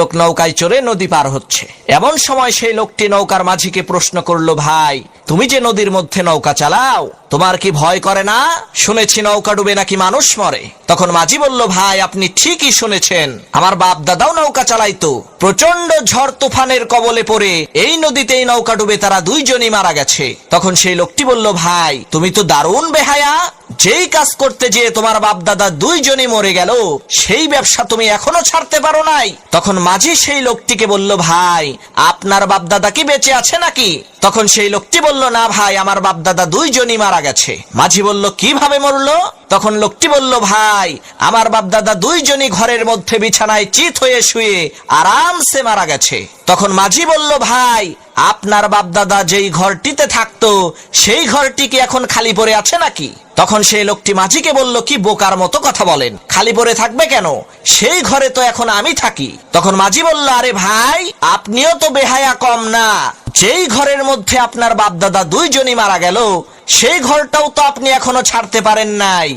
লোক নৌকায় চড়ে নদী পার হচ্ছে। এমন সময় সেই লোকটি নৌকার মাঝিকে প্রশ্ন করল, ভাই, তুমি যে নদীর মধ্যে নৌকা চালাও, তোমার কি ভয় করে না? শুনেছি নৌকা ডুবে নাকি মানুষ মরে। তখন মাঝি বলল, ভাই, আপনি ঠিকই শুনেছেন। আমার বাপ দাদাও নৌকা চালাইতো। প্রচণ্ড ঝড় তুফানের কবলে পড়ে এই নদীতেই নৌকা ডুবে তারা দুইজনই মারা গেছে। তখন সেই লোকটি বলল, ভাই, তুমি তো দারুণ বেহায়া। যেই কাজ করতে যেয়ে তোমার বাপ দাদা দুইজনই মরে গেল, সেই ব্যবসা তুমি এখনও ছাড়তে পারো নাই। তখন মাঝি সেই লোকটিকে বলল, ভাই, আপনার বাপ দাদা কি বেঁচে আছে নাকি? তখন সেই লোকটি বলল, না ভাই, আমার বাপ দাদা দুইজনই মারা গেছে। মাঝি বলল, কীভাবে মরলো? তখন লোকটি বলল, ভাই, আমার বাপ দাদা দুইজনই ঘরের মধ্যে বিছানায় চিত হয়ে শুয়ে আরামসে মারা গেছে। তখন মাঝি বলল, ভাই, আপনার বাপ দাদা যেই ঘরটিতে থাকতো, সেই ঘরটি কি এখন খালি পড়ে আছে নাকি? তখন সেই লোকটি মাঝিকে বলল, কি বোকার মতো কথা বলেন, খালি পড়ে থাকবে কেন? সেই ঘরে তো এখন আমি থাকি। তখন মাঝি বলল, আরে ভাই, আপনিও তো বেহায়া কম না যেই ঘরের মধ্যে আপনার বাপদাদা দুইজনই মারা গেল, সেই ঘরটাও তো আপনি এখনও ছাড়তে পারেন নাই।